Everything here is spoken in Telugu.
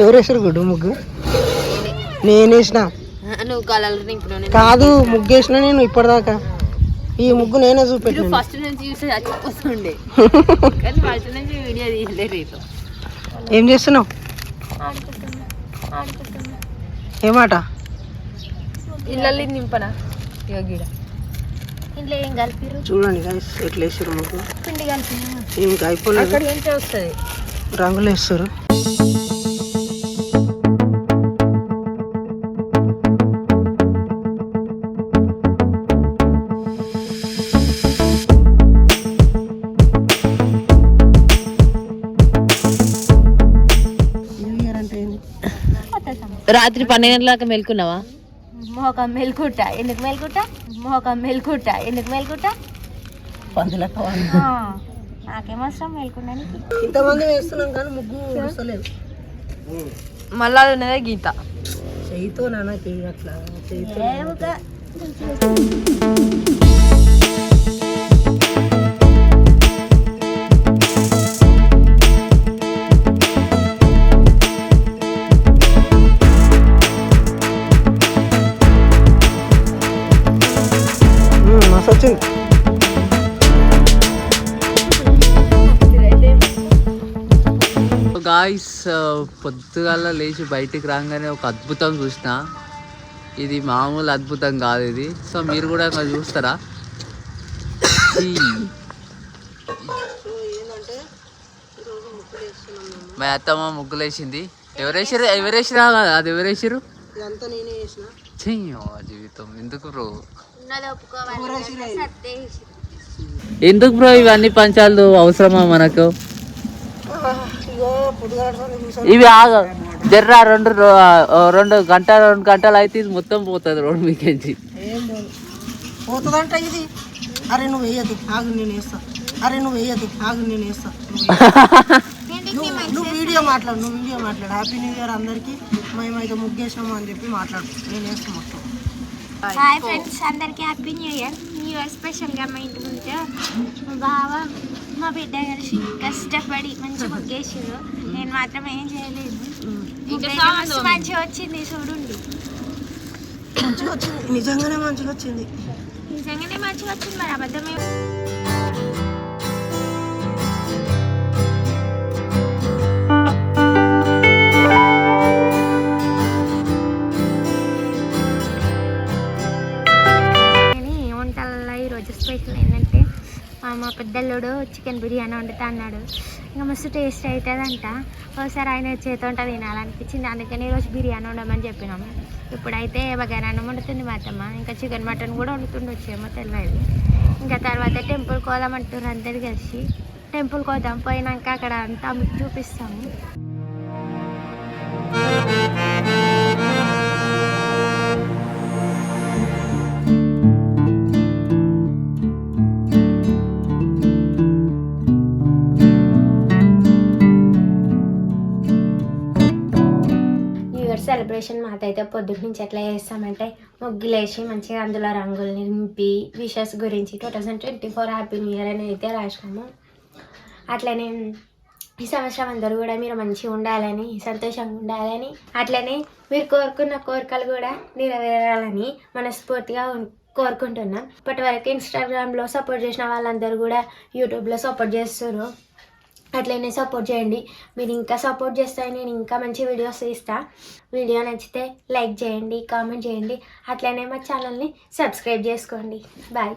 ఎవరు వేసారు గుడ్డు ముగ్గు? నేను వేసిన నువ్వు కలర్ కాదు ముగ్గు వేసిన నేను ఇప్పటిదాకా. ఈ ముగ్గు నేనే చూపెట్టిన ఫస్ట్ నుంచి చూస్తే చచ్చిపోతుండే. కానీ ఫస్ట్ నుంచి వీడియో రేపు ఏం చేస్తున్నావు? ఏమాట ఇళ్ళల్లో నింపనా? ఇక గిడ. ఇంట్లో ఏం కలిపిరు చూడండి guys ఎట్లా వేసారు ముగ్గు? పిండి ఇంకా అయిపోలేదు అక్కడి నుంచే వస్తుంది? రంగులు వేస్తారు రాత్రి పన్నెండు గంటల దాకా మెలుకున్నావా? మోకం మెలుకుట ఎందుకు మెలుకుట మోకం మెలుకుట ఎందుకు మెలుకుట పందులకు నాకేమవసరం మెలుకుండానికి ఇంతమంది వేస్తున్నాం కానీ ముగ్గు వస్తలేదు మళ్ళీ అది ఉన్నదే గీత. చెయ్యితో నాన్న చెయ్యి అట్లా వచ్చింది గాయస్ పొద్దుగాల లేచి బయటికి రాగానే ఒక అద్భుతం చూసిన. ఇది మామూలు అద్భుతం కాదు ఇది. సో మీరు కూడా ఇంకా చూస్తారా? మా అత్తమ్మ ముగ్గులు వేసింది ఎవరేసారు ఎవరేసిరా కదా అది ఎవరేసారు చెయ్యో జీవితం ఎందుకు బ్రో ఎందుకు బ్రో ఇవన్నీ పంచాలు అవసరమా మనకు ఇవి ఆగ జర్రా రెండు రెండు గంటలు రెండు గంటలు అయితే ఇది మొత్తం పోతుంది రోడ్ మీకెంచి పోతుందంట ఇది అరే నువ్వు వేయదు ఆగు నేను వేస్తా అరే నువ్వు వేయదు ఆగు నేను వేస్తా నువ్వు వేయద్దు. నువ్వు నువ్వు వీడియో మాట్లాడు నువ్వు వీడియో మాట్లాడు హ్యాపీ న్యూ ఇయర్ అందరికీ. మేమైతే ముగ్గేసాము అని చెప్పి మాట్లాడు నేను వేస్తా మొత్తం. హాయ్ ఫ్రెండ్స్ అందరికీ happy new year new year స్పెషల్గా మా ఇంటి ముందు మా బావ మా బిడ్డ కలిసి కష్టపడి మంచి ముగ్గేసారు నేను మాత్రం ఏం చేయలేదు. మంచిగా వచ్చింది చూడండి. మంచిగా వచ్చింది. నిజంగానే మంచిగా వచ్చింది. నిజంగానే మంచిగా వచ్చింది మరి అబద్ధమే ఈరోజు స్పెషల్ ఏంటంటే మా పెద్దల్లుడు చికెన్ బిర్యానీ వండుతా అన్నాడు. ఇంకా మస్తు టేస్ట్ అవుతుందంట ఒకసారి ఆయన చేతుంట తినాలనిపించింది. అందుకని ఈరోజు బిర్యానీ వండమని చెప్పినాము. ఇప్పుడైతే బగారాన్నం వండుతుంది మా అత్తమ్మ. ఇంకా చికెన్ మటన్ కూడా వండుతుండొచ్చేమో తెలియదు ఇంకా తర్వాత టెంపుల్కి పోదామంటారు అందరు కలిసి. టెంపుల్కి పోదాం. పోయినాక అక్కడ అంతా మీకు చూపిస్తాము. ఇయర్ సెలబ్రేషన్ మాతైతే పొద్దున్న నుంచి ఎట్లా చేస్తామంటే ముగ్గులేసి మంచిగా అందులో రంగులు నింపి విషెస్ గురించి two thousand twenty four happy new year అని అయితే రాసినాము. అట్లనే ఈ సంవత్సరం అందరూ కూడా మీరు మంచిగా ఉండాలని సంతోషంగా ఉండాలని అట్లనే మీరు కోరుకున్న కోరికలు కూడా నెరవేరాలని మనస్ఫూర్తిగా కోరుకుంటున్నాం. ఇప్పటి వరకు ఇన్స్టాగ్రామ్లో సపోర్ట్ చేసిన వాళ్ళందరూ కూడా యూట్యూబ్లో సపోర్ట్ చేస్తున్నారు అట్లనే సపోర్ట్ చేయండి. మీరు ఇంకా సపోర్ట్ చేస్తే నేను ఇంకా మంచి వీడియోస్ ఇస్తా వీడియో నచ్చితే లైక్ చేయండి కామెంట్ చేయండి. అట్లనే మా ఛానల్ని సబ్స్క్రైబ్ చేసుకోండి. బాయ్